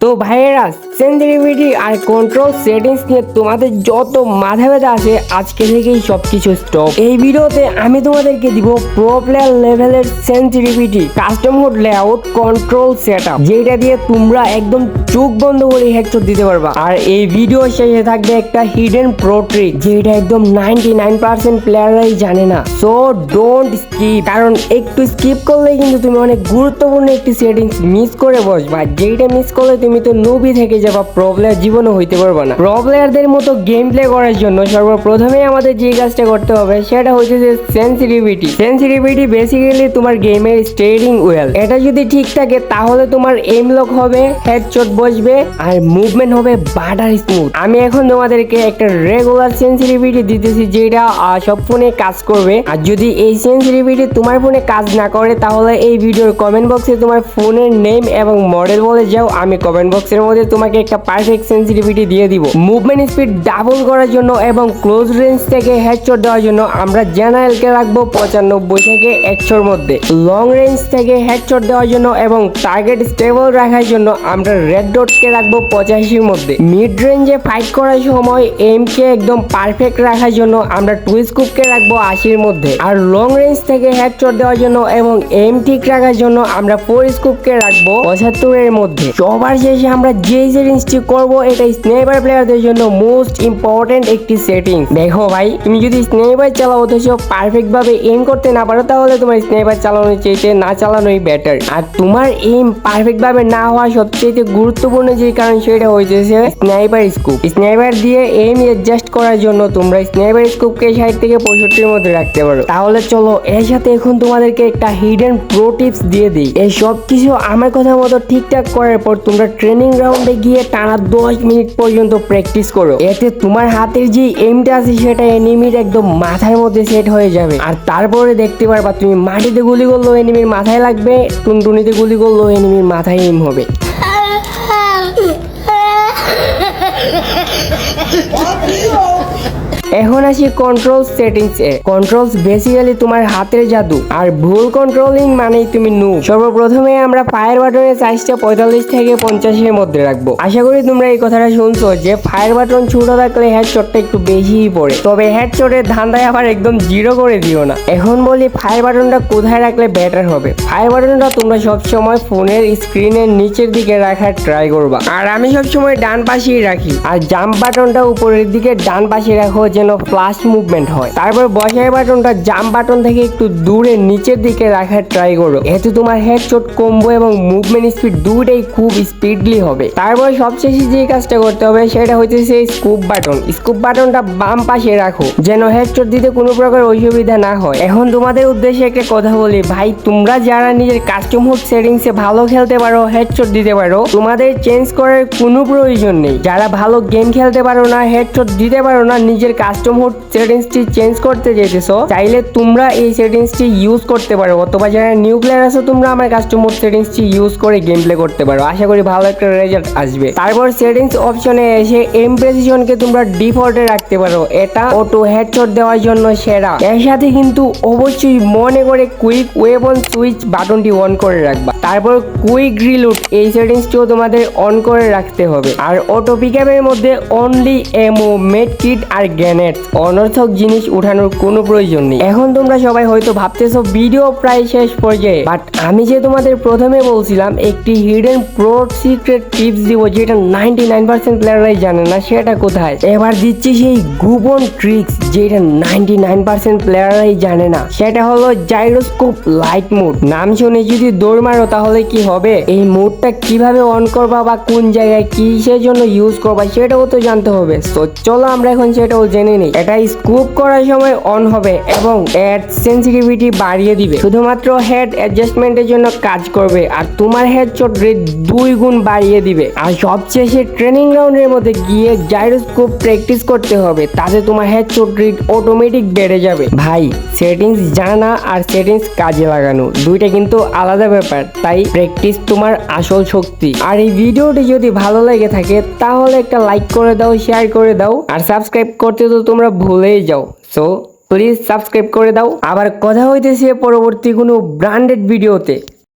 তো ভাইয়েরা সেন্সিটিভিটি আর control settings নিয়ে তোমাদের যত মাথা ব্যথা আছে, আজকে থেকেই সবকিছু স্টপ এই ভিডিওতে আমি তোমাদেরকে দিব প্রো প্লেয়ার লেভেলের sensitivity custom mode layout control setup যেটা দিয়ে তোমরা একদম চোখ বন্ধ করে হেডশট দিতে পারবা। আর এই ভিডিও শেষে থাকবে একটা হিডেন প্রো ট্রিক যেটা একদম 99% নাইন পার্সেন্ট প্লেয়াররাই জানে না। সো ডোন্ট স্কিপ কারণ একটু স্কিপ করলে কিন্তু তুমি অনেক গুরুত্বপূর্ণ একটি সেটিংস মিস করে বসবা। যেটা মিস করলে তুমি তো নবী থেকে যাবা প্রো প্লেয়ার জীবনও হইতে পারবে না। প্রো প্লেয়ারদের মতো গেম প্লে করার জন্য সর্বপ্রথমে আমাদের যে কাজটা করতে হবে, সেটা হচ্ছে যে সেন্সিটিভিটি সেন্সিটিভিটি বেসিক্যালি তোমার গেমের স্টেরিং ওয়েল এটা যদি ঠিক থাকে, তাহলে তোমার এম লক হবে হেডশট বসবে, আর মুভমেন্ট হবে বাটার স্মুথ আমি এখন তোমাদেরকে একটা রেগুলার সেন্সিটিভিটি দিতেছি, যেটা সব ফোনে কাজ করবে। আর যদি এই সেন্সিটিভিটি তোমার ফোনে কাজ না করে, তাহলে এই ভিডিওর কমেন্ট বক্সে তোমার ফোনের নেম এবং মডেল বলে যাও, আমি কমেন্ট বক্সের মধ্যে তোমাকে একটা পারফেক্ট সেন্সিটিভিটি দিয়ে দিব। মুভমেন্ট স্পিড ডাবল করার জন্য এবং ক্লোজ রেঞ্জ থেকে হেডশট দেওয়ার জন্য আমরা জেনারেলকে রাখব পঁচানব্বই থেকে একশোর মধ্যে। লং রেঞ্জ থেকে হেডশট দেওয়ার জন্য এবং টার্গেট স্টেবল রাখার জন্য আমরা রেড ডটকে রাখব পঁচাশির মধ্যে। মিড রেঞ্জে ফাইট করার সময় এমকে একদম পারফেক্ট রাখার জন্য আমরা টু স্কুপকে রাখব আশির মধ্যে। আর লং রেঞ্জ থেকে হেডশট দেওয়ার জন্য এবং এম ঠিক রাখার জন্য আমরা ফোর স্কুপকে রাখব পঁচাত্তরের মধ্যে। সবার শেষে আমরা যে সেটিংসটি করব, এটা স্নেপার প্লেয়ারদের জন্য মোস্ট ইম্পর্টেন্ট একটি সেটিং দেখো ভাই, তুমি যদি স্নেপার চালাও, অথচ পারফেক্ট ভাবে এম করতে না পারো, তাহলে তোমার স্নেপার চালানোর চাইতে না চালানোই বেটার আর তোমার এম পারফেক্ট ভাবে না হওয়া সবচেয়ে গুরুত্বপূর্ণ যে কারণ সেটা হয়েছে স্নাইপার স্কোপ স্নাইপার দিয়ে এম অ্যাডজাস্ট করার জন্য তোমরা স্নাইপার স্কুপকে ষাট থেকে পঁয়ষট্টির মধ্যে রাখতে পারো। তাহলে চলো, এর সাথে এখন তোমাদেরকে একটা হিডেন প্রো টিপস দিয়ে দিই। এই সব কিছু আমার কথা মতো ঠিকঠাক করার পর তোমরা ট্রেনিং গ্রাউন্ডে গিয়ে টানা দশ মিনিট পর্যন্ত প্র্যাকটিস করো। এতে তোমার হাতের যে এমটা আছে সেটা এনিমির একদম মাথার মধ্যে সেট হয়ে যাবে। আর তারপরে দেখতে পারবা তুমি মাটিতে গুলি করলেও এনিমির মাথায় লাগবে টুনটুনিতে গুলি করলেও এনিমির মাথায় এম হবে। এখন আসি কন্ট্রোল সেটিংস এ। কন্ট্রোলস বেসিক্যালি তোমার হাতের জাদু, আর ভুল কন্ট্রোলিং মানেই তুমি নু সর্বপ্রথমে আমরা ফায়ার বাটনের সাইজটা পঁয়তাল্লিশ থেকে পঞ্চাশের মধ্যে রাখব। আশা করি তোমরা এই কথাটা শুনছো যে ফায়ার বাটন ছোট থাকলে হেডশটটা একটু বেশিই পড়ে। তবে হেডশটের ধান্দায় আবার একদম জিরো করে দিও না। এখন বলি ফায়ার বাটনটা কোথায় রাখলে বেটার হবে? ফায়ার বাটনটা তোমরা সবসময় ফোনের স্ক্রিনের নিচের দিকে রাখার ট্রাই করবা। আর আমি সবসময় ডান পাশেই রাখি। আর জাম্প বাটনটা উপরের দিকে ডান পাশে রাখো যেন ফ্লাশ মুভমেন্ট হয়। তারপর বসাই বাটনটা জাম্প বাটন থেকে একটু দূরে নিচের দিকে রাখার ট্রাই করো। এতে তোমার হেডশট কমবো এবং মুভমেন্ট স্পিড দুটাই খুব স্পিডলি হবে। তারপর সবশেষে যে কাজটা করতে হবে সেটা হচ্ছে সেই স্কুপ বাটন স্কুপ বাটনটা বাম পাশে রাখো, যেন হেডশট দিতে কোনো প্রকার অসুবিধা না হয়। এখন তোমাদের উদ্দেশ্যে একটা কথা বলি, ভাই, তোমরা যারা নিজের কাস্টম হোক সেটিংসে ভালো খেলতে পারো হেডশট দিতে পারো, তোমাদের চেঞ্জ করার কোনো প্রয়োজন নেই। যারা ভালো গেম খেলতে পারো না হেডশট দিতে পারো না, নিজের কাস্টম হোক সেটিংসটি চেঞ্জ করতে যেতেছো, চাইলে তোমরা এই সেটিংসটি ইউজ করতে পারো, অথবা যারা নিউ প্লেয়ার আছো, তোমরা আমার কাস্টম হোক সেটিংসটি ইউজ করে গেম প্লে করতে পারো। আশা করি ভালো একটা রেজাল্ট আসবে। তারপর সেটিংস অপশনে এসে এম প্রেসিশনকে তোমরা ডিফল্টে রাখতে পারো। এটা অটো হেডশট দেওয়ার জন্য সেরা। এর সাথে কিন্তু অবশ্যই মনে করে কুইক ওয়েপন সুইচ বাটনটি অন করে রাখবা। তারপর কুইক রিলুট এই সেটিংসটিও তোমাদের অন করে রাখতে হবে। আর অটো পিকআপের মধ্যে অনলি এমো মেড কিট আর গ্যানেট অনর্থক জিনিস উঠানোর কোনো প্রয়োজন নেই। এখন তোমরা সবাই হয়তো ভাবতেছো ভিডিও প্রায় শেষ পর্যায়ে। বাট আমি যে তোমাদের প্রথমে বলছিলাম, একটি হিডেন প্রো সিক্রেট টিপস দিব যেটা নাইনটি নাইন পার্সেন্ট প্লেয়াররাই জানে না, সেটা কোথায়? এবার দিচ্ছি সেই গোপন ট্রিক্স যেটা নাইনটি নাইন পার্সেন্ট প্লেয়াররাই জানে না। সেটা হলো জাইরোস্কোপ লাইট মোড নাম শুনে যদি দৌড় মারো, তাহলে কি হবে? এই মোডটা কীভাবে অন করবা বা কোন জায়গায় কিসের জন্য ইউজ করবা, সেটাও তো জানতে হবে। তো চলো আমরা এখন সেটাও জেনে নিই। এটা স্কুপ করার সময় অন হবে এবং এর সেন্সিটিভিটি বাড়িয়ে দিবে। শুধুমাত্র হেড অ্যাডজাস্টমেন্টের জন্য কাজ করবে আর তোমার হেড চোট রেট দুই গুণ বাড়িয়ে দিবে। আর সবশেষে ট্রেনিং গ্রাউন্ডের মধ্যে গিয়ে জাইরোস্কোপ প্র্যাকটিস করতে হবে, তাতে তোমার হেড চোট রেট অটোমেটিক বেড়ে যাবে। ভাই সেটিংস জানা আর সেটিংস কাজে লাগানো, দুইটা কিন্তু আলাদা ব্যাপার, তাই প্র্যাকটিস তোমার আসল শক্তি। আর এই ভিডিওটি যদি ভালো লেগে থাকে, তাহলে একটা লাইক করে দাও শেয়ার করে দাও, আর সাবস্ক্রাইব করতে তো তোমরা ভুলেই যাও। সো প্লিজ সাবস্ক্রাইব করে দাও। আবার কথা হইতেছে পরবর্তী কোনো ব্র্যান্ডেড ভিডিওতে